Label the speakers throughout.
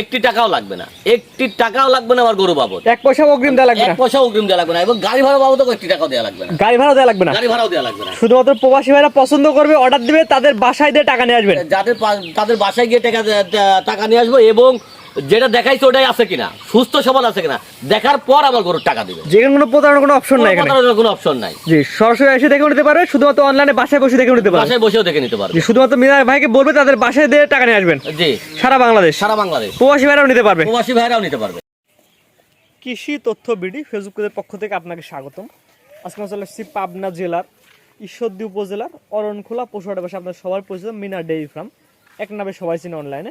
Speaker 1: একটি টাকাও লাগবে না। একটি টাকাও লাগবে না আমার গরু বাবদ।
Speaker 2: এক পয়সা অগ্রিম দেওয়া লাগবে
Speaker 1: এক
Speaker 2: না।
Speaker 1: পয়সা অগ্রিম দেওয়া লাগবে না এবং গাড়ি ভাড়া বাবদও একটি টাকাও দেওয়া লাগবে না।
Speaker 2: গাড়ি ভাড়া দেওয়া লাগবে না।
Speaker 1: গাড়ি ভাড়াও দেওয়া লাগবে না।
Speaker 2: শুধুমাত্র প্রবাসী ভাইরা পছন্দ করবে অর্ডার দিবে তাদের বাসায় দিয়ে টাকা নিয়ে আসবেন।
Speaker 1: যাদের তাদের বাসায় গিয়ে টাকা টাকা নিয়ে আসব এবং যেটা দেখাইছে ওটাই আছে কিনা? সুস্থ সবল আছে কিনা? দেখার পর আবার গরুর টাকা দিবে।
Speaker 2: যেখানে কোনো প্রতারণার কোনো অপশন নাই এখানে।
Speaker 1: প্রতারণার কোনো অপশন নাই।
Speaker 2: জি সরাসরি এসে দেখে নিতে পারবে শুধুমাত্র অনলাইনে বাসায় বসে দেখে নিতে পারবে।
Speaker 1: বাসায় বসেও দেখে নিতে পারবে।
Speaker 2: জি শুধুমাত্র মিনার ভাইকে বলবে তাদের বাসায় দিয়ে টাকা নিয়ে আসবেন।
Speaker 1: জি।
Speaker 2: সারা বাংলাদেশ।
Speaker 1: সারা বাংলাদেশ।
Speaker 2: প্রবাসী ভাইরাও নিতে পারবে।
Speaker 1: প্রবাসী ভাইরাও নিতে পারবে।
Speaker 2: কৃষি তথ্য বিডি ফেসবুক পেজের পক্ষ থেকে আপনাকে স্বাগতম। আজকে আমরা চলে এসেছি পাবনা জেলার ঈশ্বরদী উপজেলার অরণখোলা পশুহাটে বসে আপনার সবার পরিচিত মিনা ডেইরি ফার্ম। এক নামে সবাই চিনে অনলাইনে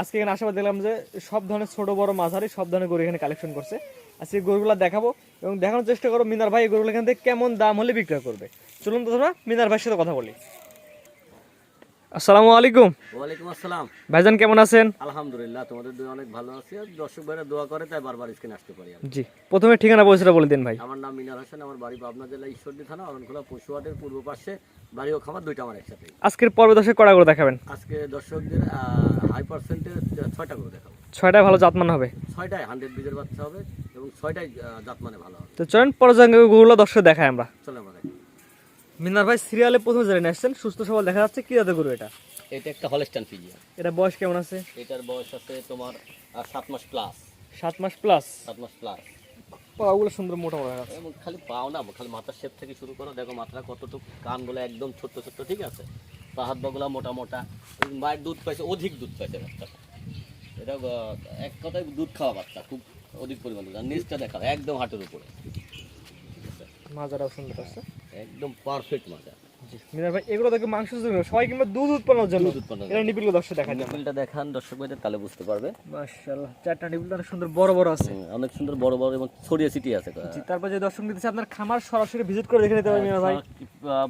Speaker 2: আজকে এখানে আশাবাদ দেখলাম যে সব ধরনের ছোট, বড় মাঝারি সব ধরনের গরু এখানে কালেকশন করছে। আজকে গরুগুলো দেখাবো এবং দেখানোর চেষ্টা করো মিনার ভাই এই গরুগুলো এখান থেকে কেমন দাম হলে বিক্রয় করবে। চলুন তো তোমরা মিনার ভাইয়ের সাথে কথা বলি। আসসালামু আলাইকুম।
Speaker 1: ওয়ালাইকুম আসসালাম।
Speaker 2: ভাইজান কেমন আছেন?
Speaker 1: আলহামদুলিল্লাহ তোমাদের দুই অনেক ভালো আছি। আর দর্শক ভাইরা দোয়া করে তাই বারবার স্ক্রিন আসতে পারি
Speaker 2: জি প্রথমে ঠিকানা পয়সাটা বলে দিন ভাই।
Speaker 1: আমার নাম মিনার হোসেন আমার বাড়ি পাবনা জেলা ঈশ্বরদী থানা অরণখোলা পশুহাটের পূর্ব পাশে বাড়ি ও খামার দুইটা আমার একসাথে।
Speaker 2: আজকের পর্বে দশে কড়া করে দেখাবেন?
Speaker 1: আজকে দর্শকদের হাই পার্সেন্টের ছয়টা করে দেখাবো।
Speaker 2: ছয়টায় ভালো জাতমান হবে?
Speaker 1: ছয়টায় হান্ড্রেড বীজের বাচ্চা হবে এবং ছয়টায় আহ, জাত মানে ভালো হবে।
Speaker 2: তো চলেন পর্যায়গুলো দর্শক দেখায় আমরা।
Speaker 1: চলে আমরা
Speaker 2: মিনার ভাই সিরিয়ালে প্রথমে জেনে আসছেন সুস্থ সবল দেখা যাচ্ছে কি জাতের গরু এটা?
Speaker 1: এটা একটা হলস্টান ফিজিয়া
Speaker 2: এটা বয়স কেমন আছে?
Speaker 1: এটার বয়স আছে তোমার সাত মাস প্লাস
Speaker 2: সাত মাস প্লাস
Speaker 1: সাত মাস প্লাস
Speaker 2: পাগুলো সুন্দর মোটা মোটা
Speaker 1: এবং খালি পাও না খালি মাথার শেপ থেকে শুরু করো দেখো মাথাটা কতটুকু কানগুলো একদম ছোট্ট ছোট্ট ঠিক আছে? পা হাত পাগুলো মোটা মোটা। মায়ের দুধ পাইছে অধিক দুধ পাইছে বাচ্চাটা। এটা এক কথায় দুধ খাওয়া বাচ্চা খুব অধিক পরিমাণে। আর নিচটা দেখা একদম হাটের উপরে।
Speaker 2: মাজারাও সুন্দর আছে।
Speaker 1: একদম পারফেক্ট মাজা
Speaker 2: মিনার ভাই এগুলো দেখে মাংস জন্য সবাই কিংবা দুধ উৎপাদনের জন্য।
Speaker 1: দুধ উৎপন্ন
Speaker 2: এটা নিপিলগুলো দর্শক দেখান
Speaker 1: নিপিলটা দেখান দর্শক ভাইদের তাহলে বুঝতে পারবে।
Speaker 2: মাশাআল্লাহ চারটা নিপিল অনেক সুন্দর বড় বড় আছে।
Speaker 1: অনেক সুন্দর বড় বড় এবং ছড়িয়ে ছিটিয়ে আছে।
Speaker 2: জি তারপর যে দর্শক নিতেছে আপনার খামার সরাসরি ভিজিট করে দেখে নিতে পারবেন মিনার ভাই।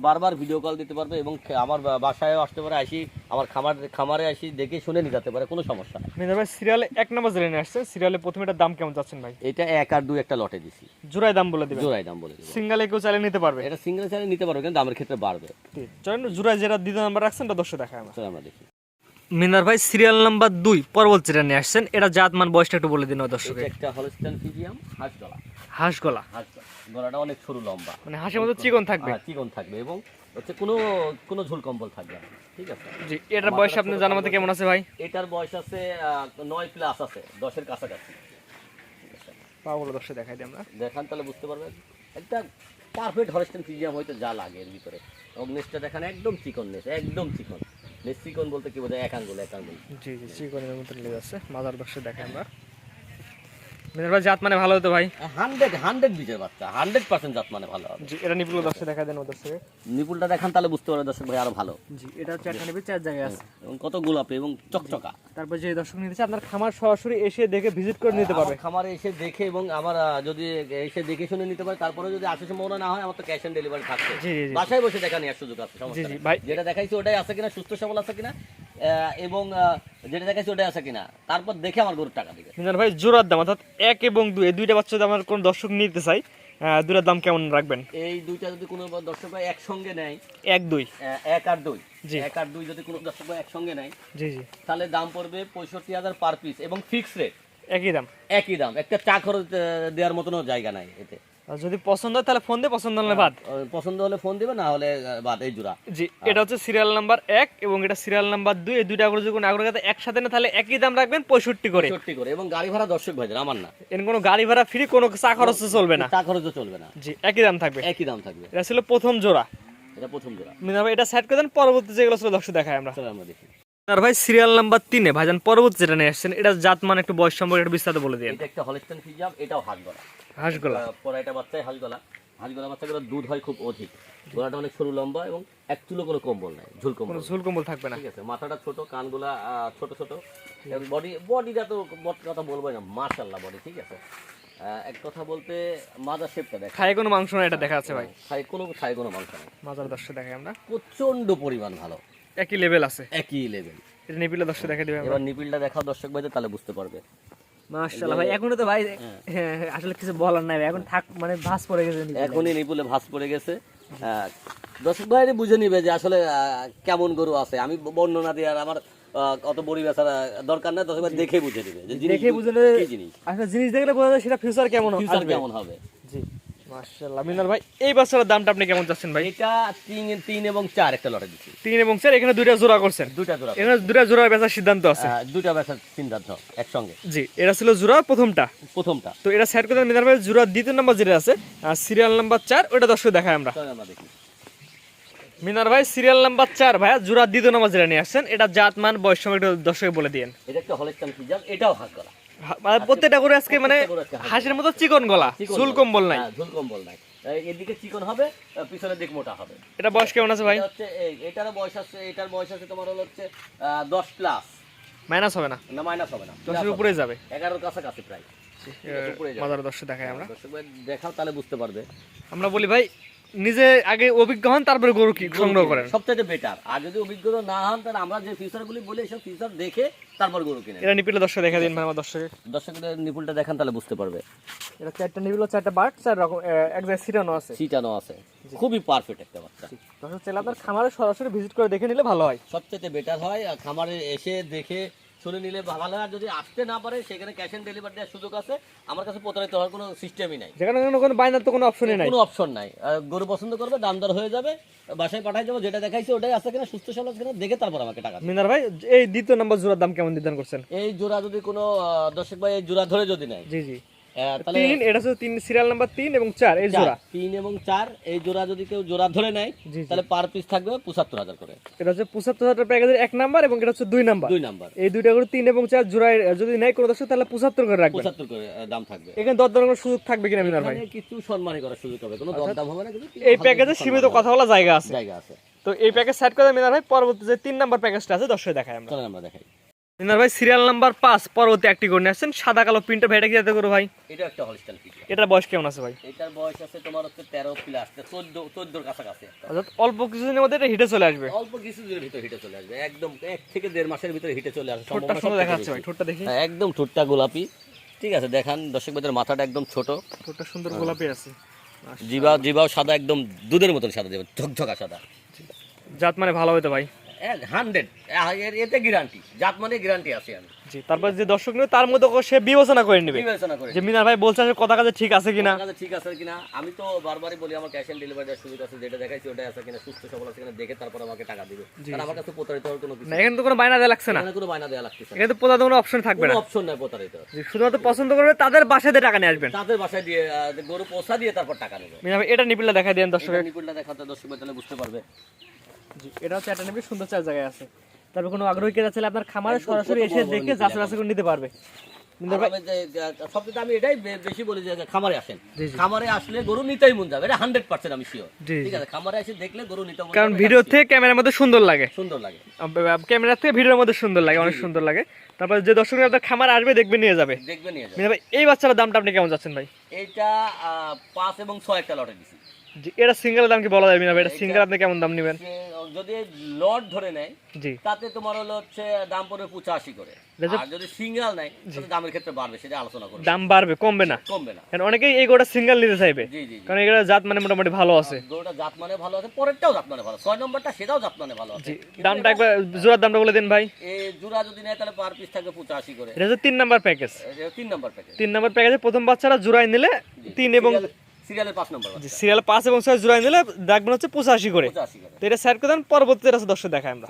Speaker 1: বারবার ভিডিও কল দিতে পারবে এবং আমার বাসায় আসতে পারে আসি আমার খামার খামারে আসি দেখে শুনে নিয়ে যেতে পারে কোনো সমস্যা আপনি
Speaker 2: মিনার ভাই সিরিয়ালে এক নম্বর জেনে আসছেন। সিরিয়ালে প্রথমে এটার দাম কেমন যাচ্ছেন ভাই?
Speaker 1: এটা এক আর দুই একটা লটে দিছি।
Speaker 2: জোড়ায় দাম বলে দিবেন?
Speaker 1: জোড়ায় দাম বলে দিবেন
Speaker 2: সিঙ্গেলে কেউ চাইলে নিতে পারবে?
Speaker 1: এটা সিঙ্গেল চাইলে নিতে পারবে কিন্তু দামের ক্ষেত্রে বাড়বে।
Speaker 2: চলেন জোড়ায় যেটা দ্বিতীয় নাম্বার রাখছেন এটা দশে দেখায় আমরা।
Speaker 1: আমরা দেখি।
Speaker 2: মিনার ভাই সিরিয়াল নাম্বার দুই পরবর্তী নিয়ে আসছেন এটা জাতমান বয়সটা একটু বলে দিন ওই
Speaker 1: একটা হলস্টাইন হাঁস গলা।
Speaker 2: হাঁস গলা?
Speaker 1: হাঁস গলাটা অনেক সরু লম্বা।
Speaker 2: মানে হাঁসের মতো চিকন থাকবে?
Speaker 1: হ্যাঁ, চিকন থাকবে এবং হচ্ছে কোনো কোনো ঝুল কম্বল থাকবে ঠিক আছে?
Speaker 2: জি এটার বয়স আপনি জানার মতো কেমন আছে ভাই?
Speaker 1: এটার বয়স আছে নয় প্লাস আছে দশের কাছাকাছি।
Speaker 2: পাগুলো দর্শক দেখাই দিই আমরা।
Speaker 1: দেখান তাহলে বুঝতে পারবেন। একটা পারফেক্ট হলস্টেন ফিজিয়াম হয়তো যা লাগে এর ভিতরে। এবং নেসটা দেখান একদম চিকন নেস একদম চিকন। চিকন বলতে কি বোঝায়? এক আঙ্গুল এক আঙ্গুল
Speaker 2: জি জি চিকনের মতো লেগে আছে। মাদার বক্সে দেখাই আমরা। মিনার জাত মানে ভালো হতো ভাই?
Speaker 1: হান্ড্রেড হান্ড্রেড বীজের বাচ্চা হান্ড্রেড পার্সেন্ট জাত মানে ভালো হবে।
Speaker 2: জি এটা দর্শক দেখাই দেন
Speaker 1: নিপুলটা দেখান তাহলে বুঝতে পারবে দর্শক ভাই আরও ভালো।
Speaker 2: জি এটা হচ্ছে একটা নিবি চার জায়গায় আছে।
Speaker 1: এবং কত গোলাপি এবং চকচকা।
Speaker 2: তারপর যে দর্শক নিতেছে আপনার খামার সরাসরি এসে দেখে ভিজিট করে নিতে পারবে।
Speaker 1: খামারে এসে দেখে এবং আমার যদি এসে দেখে শুনে নিতে পারে তারপরে যদি আসার সম্ভাবনা না হয় আমার তো ক্যাশ অন ডেলিভারি থাকছে।
Speaker 2: জি জি জি।
Speaker 1: বাসায় বসে দেখা নেওয়ার সুযোগ আছে সমস্যা
Speaker 2: জি
Speaker 1: নেই।
Speaker 2: ভাই।
Speaker 1: যেটা দেখাইছি ওটাই আছে কিনা সুস্থ সবল আছে কিনা এবং যেটা দেখাইছি ওটাই আছে কিনা। তারপর দেখে আমার গরুর টাকা দিবে
Speaker 2: মিনার ভাই জোড়ার দাম অর্থাৎ এক এবং দুই এই দুইটা বাচ্চা যদি আমার কোন দর্শক নিতে চাই। আহ, দুইটার দাম কেমন রাখবেন?
Speaker 1: এই দুইটা যদি কোনো দর্শক ভাই একসঙ্গে নেয়
Speaker 2: এক দুই।
Speaker 1: এক আর দুই।
Speaker 2: জি।
Speaker 1: এক আর দুই যদি কোনো দর্শক ভাই একসঙ্গে নেয়
Speaker 2: জি জি।
Speaker 1: তাহলে দাম পড়বে পঁয়ষট্টি হাজার পার পিস এবং ফিক্স রেট
Speaker 2: একই দাম।
Speaker 1: একই দাম। একটা চা খরচ দেওয়ার মতনও জায়গা নাই এতে।
Speaker 2: যদি পছন্দ হয় তাহলে ফোন দিয়ে পছন্দ হলে বাদ।
Speaker 1: পছন্দ হলে ফোন দিবে না হলে বাদ এই জোড়া।
Speaker 2: জি এটা হচ্ছে সিরিয়াল নাম্বার এক এবং এটা সিরিয়াল নাম্বার দুই। এই দুইটা যদি কোনো আগ্রহ একসাথে না তাহলে একই দাম রাখবেন পঁয়ষট্টি করে।
Speaker 1: সত্যি করে এবং গাড়ি ভাড়া দর্শক ভাইদের আমার না।
Speaker 2: এর কোনো গাড়ি ভাড়া ফ্রি কোনো চা খরচ চলবে না।
Speaker 1: চা খরচও চলবে না।
Speaker 2: জি একই দাম থাকবে।
Speaker 1: একই দাম থাকবে।
Speaker 2: এটা ছিল প্রথম জোড়া।
Speaker 1: এটা প্রথম জোড়া।
Speaker 2: মিনা ভাই এটা সাইড করে দেন পরবর্তী যেগুলো ছিল দর্শক দেখায় আমরা।
Speaker 1: আমরা দেখি।
Speaker 2: আর ভাই সিরিয়াল নাম্বার তিনে। ভাইজান পরবর্তী যেটা নিয়ে আসছেন এটা জাত মানে একটু বয়স সম্পর্কে একটু বিস্তারিত বলে দিন
Speaker 1: এটা একটা হলিস্টান ফিজাম এটাও হাঁস গলা
Speaker 2: হাঁস গলা
Speaker 1: পড়াইটা বাচ্চাই হাঁস গলা বাচ্চাগুলো দুধ হয় খুব অধিক। গলাটা অনেক সরু লম্বা এবং এক চুলো কোনো কম্বল নাই ঝুল কম্বল
Speaker 2: ঝুল কম্বল থাকবে না।
Speaker 1: ঠিক আছে মাথাটা ছোট কানগুলা আহ, ছোট ছোট। বডি বডিটা তো কথা বলব না মাশাল্লাহ বডি ঠিক আছে। এক কথা বলতে মাজার শেপটা দেখ
Speaker 2: খায় কোনো মাংস না এটা দেখা যাচ্ছে ভাই।
Speaker 1: খাই কোনো খাই কোনো মাংস নেই।
Speaker 2: মাজার দর্শক দেখাই আমরা।
Speaker 1: প্রচণ্ড পরিমাণ ভালো।
Speaker 2: একই লেভেল আছে।
Speaker 1: একই লেভেল
Speaker 2: এটা নিপিলে দর্শক দেখা দিবে
Speaker 1: এবার নিপিলটা দেখাও দর্শক ভাইদের তাহলে বুঝতে পারবে।
Speaker 2: মাশাআল্লাহ ভাই এখনও তো ভাই হ্যাঁ, আসলে কিছু বলার নাই এখন থাক মানে ভাস পড়ে গেছে
Speaker 1: এখনই নিপুলে ভাস পড়ে গেছে। দর্শক ভাইরে বুঝে নিবে যে আসলে কেমন গরু আছে। আমি বর্ণনা দিয়ে আর আমার অত বড়ি বেচার দরকার নাই দর্শক ভাই দেখে বুঝে নিবে
Speaker 2: দেখে বুঝে নেবে।
Speaker 1: জিনিস।
Speaker 2: আসলে জিনিস দেখলে বোঝা যায় সেটা ফিউচার কেমন
Speaker 1: ফিউচার কেমন হবে।
Speaker 2: জি। মাশাআল্লাহ। মিনার ভাই এই বাচ্চাটার দামটা আপনি কেমন চাচ্ছেন ভাই?
Speaker 1: এটা তিন তিন এবং চার একটা লটে দিচ্ছি।
Speaker 2: তিন এবং চার এখানে দুইটা জোড়া করছেন?
Speaker 1: দুইটা জোড়া
Speaker 2: এখানে দুইটা জোড়া বেচার সিদ্ধান্ত আছে।
Speaker 1: দুইটা বেচার সিদ্ধান্ত একসঙ্গে।
Speaker 2: জি এটা ছিল জোড়া প্রথমটা।
Speaker 1: প্রথমটা।
Speaker 2: তো এটা সেট করে মিনার ভাই জোড়া দ্বিতীয় নাম্বার যেটা আছে সিরিয়াল নাম্বার ওটা দর্শক আমরা।
Speaker 1: আমরা দেখি।
Speaker 2: মিনার ভাই সিরিয়াল নাম্বার চার ভাইয়া জোড়া দ্বিতীয় নাম্বার যেটা নিয়ে আসছেন এটা জাত মান বয়স সময় একটু দর্শকে বলে দিয়েন।
Speaker 1: এটা একটা হলেস্টান ফিজার এটাও হাত করা
Speaker 2: হা- প্রত্যেকটা করে আজকে মানে
Speaker 1: প্রত্যেকটা গরু আজকে হাত
Speaker 2: হাঁসের মতো চিকন গলা চুল কম্বল নাই।
Speaker 1: হ্যাঁ, কম্বল নাই। এদিকে চিকন হবে পিছনের দিক মোটা হবে।
Speaker 2: এটা বয়স কেমন আছে ভাই?
Speaker 1: হচ্ছে এটার বয়স আছে এটার বয়স আছে তোমার হলো হচ্ছে আহ, দশ প্লাস
Speaker 2: মাইনাস হবে না?
Speaker 1: না মাইনাস হবে না।
Speaker 2: দশের উপরে যাবে।
Speaker 1: এগারোর কাছাকাছি প্রায়।
Speaker 2: মাদার দর্শক দেখায় আমরা।
Speaker 1: দর্শক দেখাও তাহলে বুঝতে পারবে।
Speaker 2: আমরা বলি ভাই নিজে আগে অভিজ্ঞ হন তারপরে গরু কি সংগ্রহ করেন।
Speaker 1: সবচেয়ে বেটার আর যদি অভিজ্ঞতা না হন তাহলে আমরা যে ফিচার গুলি বলি সব ফিচার দেখে তারপর গরু কিনে
Speaker 2: এটা নিপিলে দর্শক দেখা দিন ভাই আমার দর্শকে
Speaker 1: দর্শকদের নিপুলটা দেখান তাহলে বুঝতে পারবে।
Speaker 2: এটা চারটা নিপিল চারটা বাট চার রকম এক জায়গায় সিটানো আছে।
Speaker 1: সিটানো আছে। খুবই পারফেক্ট একটা বাচ্চা।
Speaker 2: দর্শক চাইলে আপনার খামারে সরাসরি ভিজিট করে দেখে নিলে ভালো হয়।
Speaker 1: সবচেয়ে বেটার হয় আর খামারে এসে দেখে শুনে নিলে ভালো আর যদি আসতে না পারে সেখানে ক্যাশ অন ডেলিভারি দেওয়ার সুযোগ আছে। আমার কাছে প্রতারিত হওয়ার কোনো সিস্টেমই নাই।
Speaker 2: যেখানে কোনো কোনো বাইনার তো কোনো অপশনই নাই।
Speaker 1: কোনো অপশন নাই। গরু পছন্দ করবে দাম দর হয়ে যাবে বাসায় পাঠাই যাব যেটা দেখাইছে ওটাই আছে কিনা সুস্থ সবল কিনা দেখে তারপর আমাকে টাকা
Speaker 2: মিনার ভাই এই দ্বিতীয় নম্বর জোড়ার দাম কেমন নির্ধারণ করছেন?
Speaker 1: এই জোড়া যদি কোনো দর্শক ভাই এই জোড়া ধরে যদি নেয়
Speaker 2: জি জি। তিন এটা হচ্ছে তিন সিরিয়াল নাম্বার তিন এবং চার এই জোড়া।
Speaker 1: তিন এবং চার এই জোড়া যদি কেউ জোড়া ধরে নেয়। তাহলে পার পিস থাকবে পঁচাত্তর হাজার করে।
Speaker 2: এটা হচ্ছে পঁচাত্তর হাজার প্যাকেজের এক নাম্বার এবং এটা হচ্ছে দুই নাম্বার
Speaker 1: দুই নাম্বার
Speaker 2: এই দুইটা করে তিন এবং চার জোড়ায় যদি নেয় কোনো দর্শক তাহলে পঁচাত্তর করে রাখবেন।
Speaker 1: পঁচাত্তর করে দাম থাকবে।
Speaker 2: এখানে দর দর সুযোগ থাকবে কিনা মিনার ভাই?
Speaker 1: কিছু সম্মানই করার সুযোগ হবে কোনো দরদাম হবে না কিন্তু
Speaker 2: এই প্যাকেজে সীমিত কথা বলা জায়গা আছে।
Speaker 1: জায়গা আছে।
Speaker 2: তো এই প্যাকেজ সেট করে মিনার ভাই পরবর্তী যে তিন নাম্বার প্যাকেজটা আছে দর্শক আমরা।
Speaker 1: আমরা দেখাই।
Speaker 2: মিনার ভাই সিরিয়াল নাম্বার পাঁচ পরবর্তী একটি করে নিয়ে আসছেন। সাদা কালো প্রিন্টের ভাইটা কি যাতে করো ভাই?
Speaker 1: এটা একটা হলিস্টান ফিচার
Speaker 2: এটার বয়স কেমন আছে ভাই?
Speaker 1: এটার বয়স আছে তোমার হচ্ছে তেরো প্লাস চোদ্দ চোদ্দোর কাছাকাছি।
Speaker 2: অর্থাৎ অল্প কিছুদিনের মধ্যে এটা হিটে চলে আসবে।
Speaker 1: অল্প কিছু দিনের ভিতরে হিটে চলে আসবে। একদম এক থেকে দেড় মাসের ভিতরে হিটে চলে আসবে।
Speaker 2: ঠোঁটটা সুন্দর দেখা যাচ্ছে ভাই। ঠোঁটটা দেখি।
Speaker 1: হ্যাঁ, একদম ঠোঁটটা গোলাপি। ঠিক আছে দেখান দর্শক ভাইদের মাথাটা একদম ছোট।
Speaker 2: ঠোঁটটা সুন্দর গোলাপি আছে।
Speaker 1: জিবা জিবাও সাদা একদম দুধের মতন সাদা দেবে ঝকঝকা সাদা।
Speaker 2: জাত মানে ভালো হইতো ভাই।
Speaker 1: হান্ড্রেড। এতে গ্যারান্টি জাত মানে গ্যারান্টি আছে আমি।
Speaker 2: জি তারপর যে দর্শক নেবে তার মধ্যে সে বিবেচনা করে নেবে।
Speaker 1: বিবেচনা করে
Speaker 2: যে মিনার ভাই বলছেন যে কথা কাজে ঠিক আছে কিনা।
Speaker 1: আপনার ঠিক আছে কিনা আমি তো বারবারই বলি আমার ক্যাশ অন ডেলিভারি দেওয়ার সুযোগ আছে যেটা দেখাইছি ওটা আছে কিনা সুস্থ সবল আছে কিনা দেখে তারপর আমাকে টাকা দিবে। কারণ আমার কাছে প্রতারিত হওয়ার কোনো কিছু
Speaker 2: না এখানে তো কোনো দেওয়া লাগছে না।
Speaker 1: এখানে কোনো বায়না দেওয়া লাগতেছে না।
Speaker 2: এখানে তো প্রধান কোনো অপশন থাকবে না।
Speaker 1: অপশন নাই প্রতারিত।
Speaker 2: শুধুমাত্র পছন্দ করবে তাদের বাসায় দিয়ে টাকা নিয়ে আসবেন।
Speaker 1: তাদের বাসায় দিয়ে গরু পোষা দিয়ে তারপর টাকা নেবে।
Speaker 2: মিনার ভাই এটা নিপিলটা দেখা দেন দর্শক
Speaker 1: দেখাতে দর্শক তাহলে বুঝতে পারবে।
Speaker 2: জি এটা হচ্ছে একটা নিপিল সুন্দর চার জায়গায় আছে। তারপর কোনো আগ্রহী চাইলে আপনার খামারে সরাসরি এসে দেখে
Speaker 1: নিতে
Speaker 2: যাচাই বাছাই করে নিতে পারবে।
Speaker 1: যে- যে- সবচেয়ে আমি এটাই বেশি বলি যে খামারে আসেন।
Speaker 2: জি, জি।
Speaker 1: খামারে আসলে গরু নিতেই মন যাবে এটা হান্ড্রেড পার্সেন্ট আমি শিওর ঠিক আছে খামারে এসে দেখলে গরু নিতে
Speaker 2: কারণ ভিডিও
Speaker 1: এটা
Speaker 2: থেকে ক্যামেরার মধ্যে সুন্দর লাগে।
Speaker 1: সুন্দর লাগে।
Speaker 2: ক্যামেরা থেকে ভিডিওর মধ্যে সুন্দর লাগে অনেক সুন্দর লাগে। তারপর যে দর্শক আপনার খামার আসবে দেখবে নিয়ে যাবে।
Speaker 1: দেখবে নিয়ে যাবে।
Speaker 2: এই বাচ্চাটার দামটা আপনি কেমন যাচ্ছেন ভাই?
Speaker 1: আহ, পাঁচ এবং ছয় একটা লটে
Speaker 2: জি এটা সিঙ্গেল দাম কি বলা মিনার ভাই? এটা সিঙ্গেল আপনি কেমন দাম নেবেন?
Speaker 1: যদি লট ধরে নেয়
Speaker 2: জি।
Speaker 1: তাতে তোমার হলো হচ্ছে দাম পড়বে পঁচাশি করে। আর যদি সিঙ্গেল নেয় তাহলে দামের ক্ষেত্রে বাড়বে সেটা আলোচনা করবে।
Speaker 2: দাম বাড়বে কমবে না?
Speaker 1: কমবে না।
Speaker 2: কারণ অনেকেই এই গোটা সিঙ্গেল নিতে চাইবে।
Speaker 1: জি জি জি।
Speaker 2: কারণ এগুলো জাত মানে মোটামুটি ভালো আছে।
Speaker 1: গরুটা জাত মানে ভালো আছে পরেরটাও জাত মানে ভালো ছয় নম্বরটা সেটাও জাত মানে ভালো আছে।
Speaker 2: জি দামটা একবার জোড়ার দামটা বলে দিন ভাই।
Speaker 1: এই জোড়া যদি নেয় তাহলে পার পিস থাকবে পঁচাশি করে।
Speaker 2: এটা হচ্ছে তিন নাম্বার প্যাকেজ
Speaker 1: এটা তিন নম্বর প্যাকেজ
Speaker 2: তিন নাম্বার প্যাকেজে প্রথম বাচ্চারা জোড়ায় নিলে তিন এবং
Speaker 1: সিরিয়ালের পাঁচ নম্বর
Speaker 2: জি সিরিয়াল পাঁচ এবং ছয় জোড়ায় নিলে দেখবেন হচ্ছে পঁচাশি করে। তো এটা স্যার করে পরবর্তীতে আছে দর্শক দেখায় আমরা।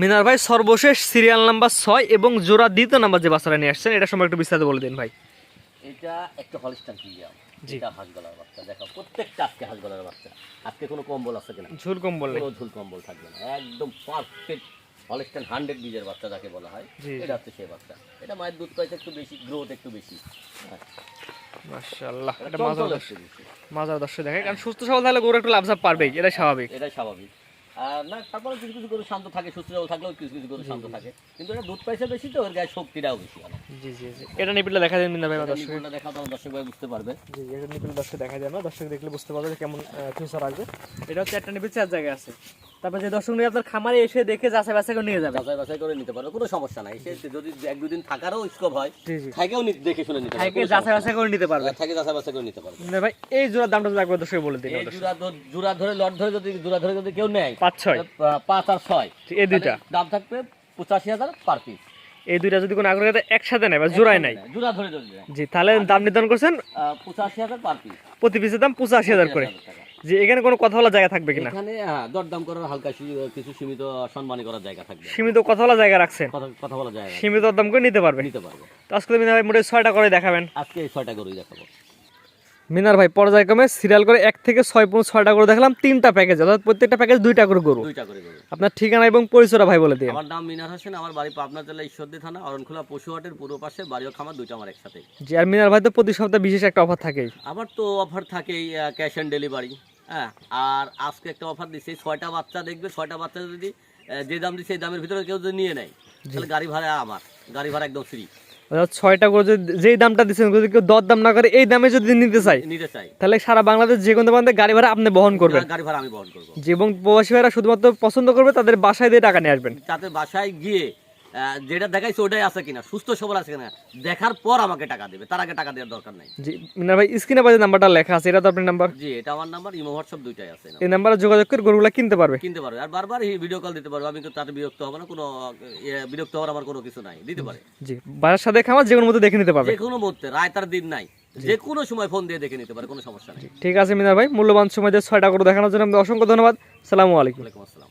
Speaker 2: মিনার ভাই সর্বশেষ সিরিয়াল নাম্বার ছয় এবং জোড়া দ্বিতীয় নাম্বার যে বাচ্চারা নিয়ে আসছেন এটা সময় একটু বিস্তারিত বলে দিন ভাই।
Speaker 1: এটা একটা হলিস্টান প্রিমিয়াম এটা হাঁস গলার বাচ্চা। দেখো প্রত্যেকটা আজকে হাঁস গলার বাচ্চা। আজকে কোনো কম্বল আছে কিনা?
Speaker 2: ঝুল কম বললে
Speaker 1: ঝুল কম্বল থাকবে না। একদম পারফেক্ট হলিস্টান হান্ড্রেড বীজের বাচ্চা যাকে বলা হয়। এটা হচ্ছে সেই বাচ্চা। এটা মায়ের দুধ পাইছে একটু বেশি গ্রোথ একটু বেশি। হ্যাঁ,
Speaker 2: মাশাআল্লাহ।
Speaker 1: এটা
Speaker 2: এটা মাজার
Speaker 1: দর্শ
Speaker 2: দর্শক।
Speaker 1: একটু
Speaker 2: মাজার দর্শক দেখে। কারণ সুস্থ সবল তাহলে গরু একটু লাভসাপ পারবেই এটা স্বাভাবিক।
Speaker 1: এটাই স্বাভাবিক। না তারপরে কিছু কিছু গরু শান্ত থাকে সুস্থ থাকলেও কিছু কিছু গরু শান্ত থাকে। কিন্তু এটা দুধ বেশি তো ওর গায়ে শক্তিটাও বেশি
Speaker 2: জি জি জি। এটা নিপিলে দেখা যায় ভাই
Speaker 1: এটা
Speaker 2: দর্শক
Speaker 1: ভাই বুঝতে পারবে।
Speaker 2: জি এটা নিপিলে দর্শক দেখা যায় না দর্শক দেখলে বুঝতে পারবে যে কেমন ফিউচার আসবে এটা হচ্ছে একটা নিপিল চার জায়গায় আছে। তারপর যে দর্শক নিয়ে আপনার খামারে এসে দেখে যাচাই বাছাই করে নিয়ে যাবে।
Speaker 1: যাচাই বাছাই করে নিতে পারবে কোনো সমস্যা নাই। সে যদি এক দুদিন থাকারও স্কোপ হয় থাকেও দেখে শুনে নিতে পারবে
Speaker 2: থাকে যাচাই বাছাই করে নিতে পারবে।
Speaker 1: থাকে যাচাই বাছাই করে নিতে পারবে
Speaker 2: ভাই এই জোড়ার দামটা একবার দর্শক বলে দিন
Speaker 1: এই জোড়া জোড়া ধরে লট ধরে যদি জোড়া ধরে যদি কেউ নেয়
Speaker 2: পাঁচ ছয়?
Speaker 1: পাঁচ আর ছয়।
Speaker 2: এই দুইটা?
Speaker 1: দাম থাকবে পঁচাশি হাজার পার পিস
Speaker 2: এই দুইটা যদি কোনো আগ্রহ একসাথে নেয় বা জোড়ায় নাই
Speaker 1: জোড়া ধরে
Speaker 2: জি তাহলে দাম নির্ধারণ করছেন
Speaker 1: পঁচাশি হাজার পার পিস
Speaker 2: প্রতি পিসের দাম পঁচাশি হাজার করে। যে এখানে কোনো কথা বলার জায়গা থাকবে কিনা?
Speaker 1: এখানে হ্যাঁ, দরদাম করার হালকা কিছু সীমিত সম্মানী করার জায়গা থাকবে।
Speaker 2: সীমিত কথা বলার জায়গা রাখছেন?
Speaker 1: কথা কথা বলা যায়
Speaker 2: সীমিত দাম করে নিতে পারবে?
Speaker 1: নিতে পারব।
Speaker 2: তো আজকে ভাই মোটে ছয়টা করে দেখাবেন।
Speaker 1: আজকে এই ছয়টা গরুই দেখাবো।
Speaker 2: মিনার ভাই পর্যায়ক্রমে সিরিয়াল করে এক থেকে ছয় পর্যন্ত ছয়টা করে দেখলাম তিনটা প্যাকেজ অর্থাৎ প্রত্যেকটা প্যাকেজ দুইটা করে গরু।
Speaker 1: দুইটা করে গরু।
Speaker 2: আপনার ঠিকানা এবং পরিচয়টা ভাই বলে দিন।
Speaker 1: আমার নাম মিনার হোসেন আমার বাড়ি পাবনা জেলা ঈশ্বরদী থানা অরণখোলা পশুহাটের পূর্ব পাশে বাড়ি খামার দুইটা আমার একসাথে।
Speaker 2: জি আর মিনার ভাই তো প্রতি সপ্তাহে বিশেষ একটা অফার থাকেই।
Speaker 1: আমার তো অফার থাকেই ক্যাশ অন ডেলিভারি হ্যাঁ? আর আজকে একটা অফার দিচ্ছে ছয়টা বাচ্চা দেখবে ছয়টা বাচ্চা যদি যে দাম দিচ্ছে সেই দামের ভিতরে কেউ যদি নিয়ে নেয় তাহলে গাড়ি ভাড়া আমার গাড়ি ভাড়া একদম ফ্রি
Speaker 2: ছয়টা করে যদি যেই দামটা দিচ্ছেন যদি কেউ দর দাম না করে এই দামে যদি নিতে চাই
Speaker 1: নিতে চাই
Speaker 2: তাহলে সারা বাংলাদেশ যে কোনো দোকান গাড়ি ভাড়া আপনি বহন করবেন।
Speaker 1: গাড়ি ভাড়া আমি বহন করব।
Speaker 2: যে এবং প্রবাসী ভাইরা শুধুমাত্র পছন্দ করবে তাদের বাসায় দিয়ে টাকা নিয়ে আসবেন।
Speaker 1: তাদের বাসায় গিয়ে যেটা দেখাইছে ওটাই আছে কিনা সুস্থ সবল আছে কিনা দেখার পর আমাকে টাকা দেবে তার আগে টাকা দেওয়ার দরকার নাই।
Speaker 2: জি মিনার ভাই স্ক্রিনে পাশে নাম্বারটা লেখা আছে এটা তো আপনার নাম্বার
Speaker 1: জি এটা আমার নাম্বার ইমো হোয়াটসঅ্যাপ দুইটাই আছে
Speaker 2: এই নাম্বারে যোগাযোগ করে গরুগুলা কিনতে পারবে?
Speaker 1: কিনতে পারবে আর বারবার ভিডিও কল দিতে পারবে আমি তো তাতে বিরক্ত হব না কোনো বিরক্ত হওয়ার আমার কোনো কিছু নাই দিতে পারে।
Speaker 2: জি বাসার সাথে খামার যে কোনো মতো দেখে নিতে পারবে।
Speaker 1: যে কোনো মুহূর্তে রায় তার দিন নাই যে কোনো সময় ফোন দিয়ে দেখে নিতে পারে কোনো সমস্যা নেই।
Speaker 2: ঠিক আছে মিনার ভাই মূল্যবান সময় দিয়ে ছয়টা করে দেখানোর জন্য আপনাদের অসংখ্য ধন্যবাদ। সালামু আলাইকুম।
Speaker 1: আসসালাম।